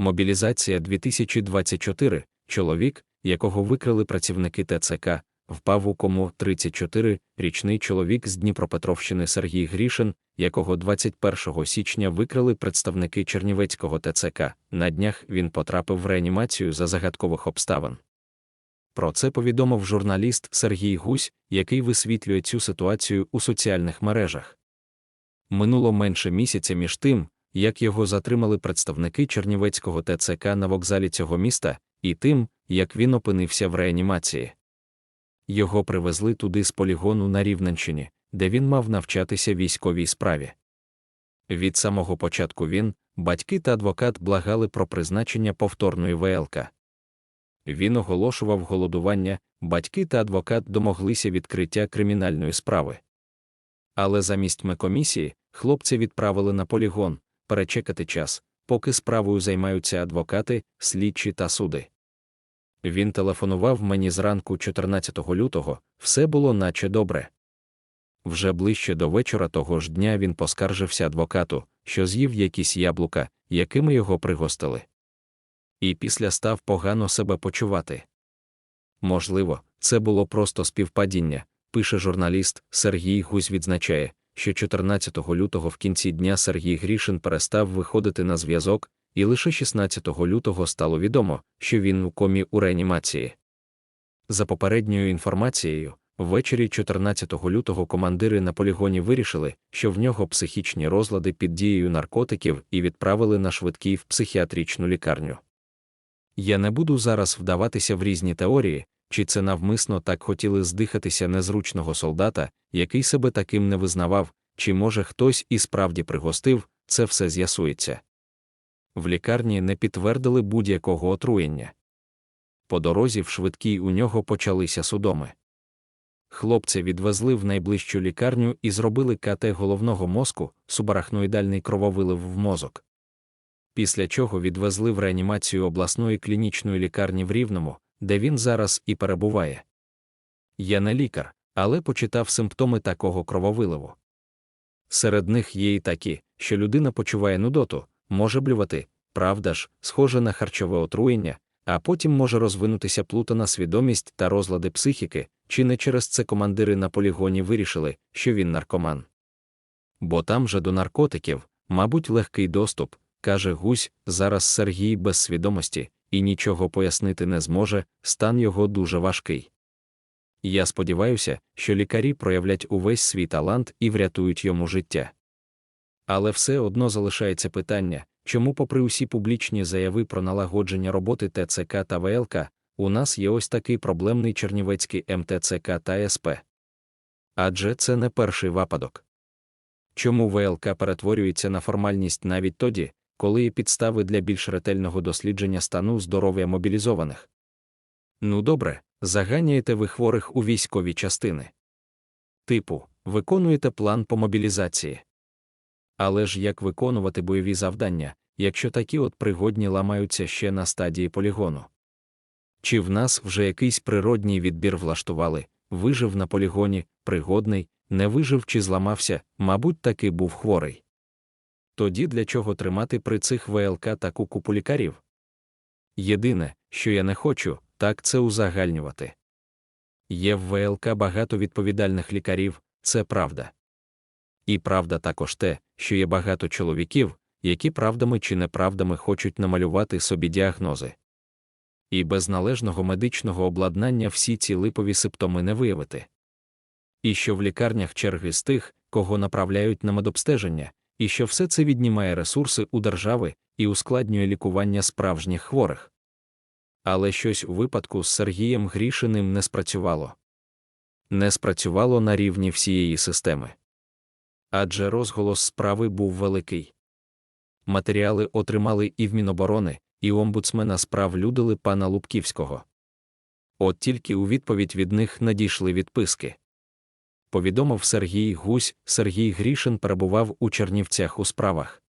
Мобілізація 2024. Чоловік, якого викрили працівники ТЦК, впав у кому 34-річний чоловік з Дніпропетровщини Сергій Грішин, якого 21 січня викрили представники Чернівецького ТЦК. На днях він потрапив в реанімацію за загадкових обставин. Про це повідомив журналіст Сергій Гусь, який висвітлює цю ситуацію у соціальних мережах. Минуло менше місяця між тим, як його затримали представники Чернівецького ТЦК на вокзалі цього міста, і тим, як він опинився в реанімації. Його привезли туди з полігону на Рівненщині, де він мав навчатися військовій справі. Від самого початку він, батьки та адвокат благали про призначення повторної ВЛК. Він оголошував голодування, батьки та адвокат домоглися відкриття кримінальної справи. Але замість мекомісії хлопця відправили на полігон перечекати час, поки справою займаються адвокати, слідчі та суди. Він телефонував мені зранку 14 лютого, все було наче добре. Вже ближче до вечора того ж дня він поскаржився адвокату, що з'їв якісь яблука, якими його пригостили. І після став погано себе почувати. Можливо, це було просто співпадіння, пише журналіст Сергій Гузь відзначає, що 14 лютого в кінці дня Сергій Грішин перестав виходити на зв'язок, і лише 16 лютого стало відомо, що він у комі у реанімації. За попередньою інформацією, ввечері 14 лютого командири на полігоні вирішили, що в нього психічні розлади під дією наркотиків і відправили на швидкий в психіатричну лікарню. Я не буду зараз вдаватися в різні теорії, чи це навмисно так хотіли здихатися незручного солдата, який себе таким не визнавав, чи може хтось і справді пригостив, це все з'ясується. В лікарні не підтвердили будь-якого отруєння. По дорозі в швидкій у нього почалися судоми. Хлопця відвезли в найближчу лікарню і зробили КТ головного мозку, субарахноїдальний крововилив в мозок. Після чого відвезли в реанімацію обласної клінічної лікарні в Рівному, де він зараз і перебуває. Я не лікар, але почитав симптоми такого крововиливу. Серед них є і такі, що людина почуває нудоту, може блювати, правда ж, схоже на харчове отруєння, а потім може розвинутися плутана свідомість та розлади психіки, чи не через це командири на полігоні вирішили, що він наркоман. Бо там же до наркотиків, мабуть, легкий доступ, каже Гусь, зараз Сергій без свідомості, і нічого пояснити не зможе, стан його дуже важкий. Я сподіваюся, що лікарі проявлять увесь свій талант і врятують йому життя. Але все одно залишається питання, чому, попри усі публічні заяви про налагодження роботи ТЦК та ВЛК, у нас є ось такий проблемний чернівецький МТЦК та СП. Адже це не перший випадок. Чому ВЛК перетворюється на формальність навіть тоді, коли є підстави для більш ретельного дослідження стану здоров'я мобілізованих? Ну добре, заганяєте ви хворих у військові частини. Типу, виконуєте план по мобілізації. Але ж як виконувати бойові завдання, якщо такі от пригодні ламаються ще на стадії полігону? Чи в нас вже якийсь природній відбір влаштували, вижив на полігоні, пригодний, не вижив чи зламався, мабуть, таки був хворий. Тоді для чого тримати при цих ВЛК таку купу лікарів? Єдине, що я не хочу, так це узагальнювати. Є в ВЛК багато відповідальних лікарів, це правда. І правда також те, що є багато чоловіків, які правдами чи неправдами хочуть намалювати собі діагнози. І без належного медичного обладнання всі ці липові симптоми не виявити. І що в лікарнях черги з тих, кого направляють на медобстеження, і що все це віднімає ресурси у держави і ускладнює лікування справжніх хворих. Але щось у випадку з Сергієм Грішиним не спрацювало. Не спрацювало на рівні всієї системи. Адже розголос справи був великий. Матеріали отримали і в Міноборони, і омбудсмена справ Людили пана Лубківського. От тільки у відповідь від них надійшли відписки. Повідомив Сергій Гусь, Сергій Грішин перебував у Чернівцях у справах.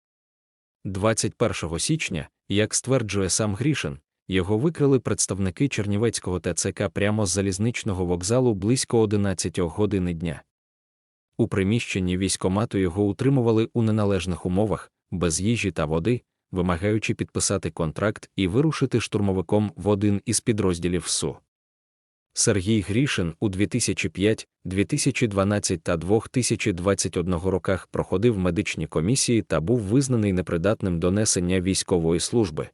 21 січня, як стверджує сам Грішин, його викрили представники Чернівецького ТЦК прямо з залізничного вокзалу близько 11 години дня. У приміщенні військомату його утримували у неналежних умовах, без їжі та води, вимагаючи підписати контракт і вирушити штурмовиком в один із підрозділів СУ. Сергій Грішин у 2005, 2012 та 2021 роках проходив медичні комісії та був визнаний непридатним до несення військової служби.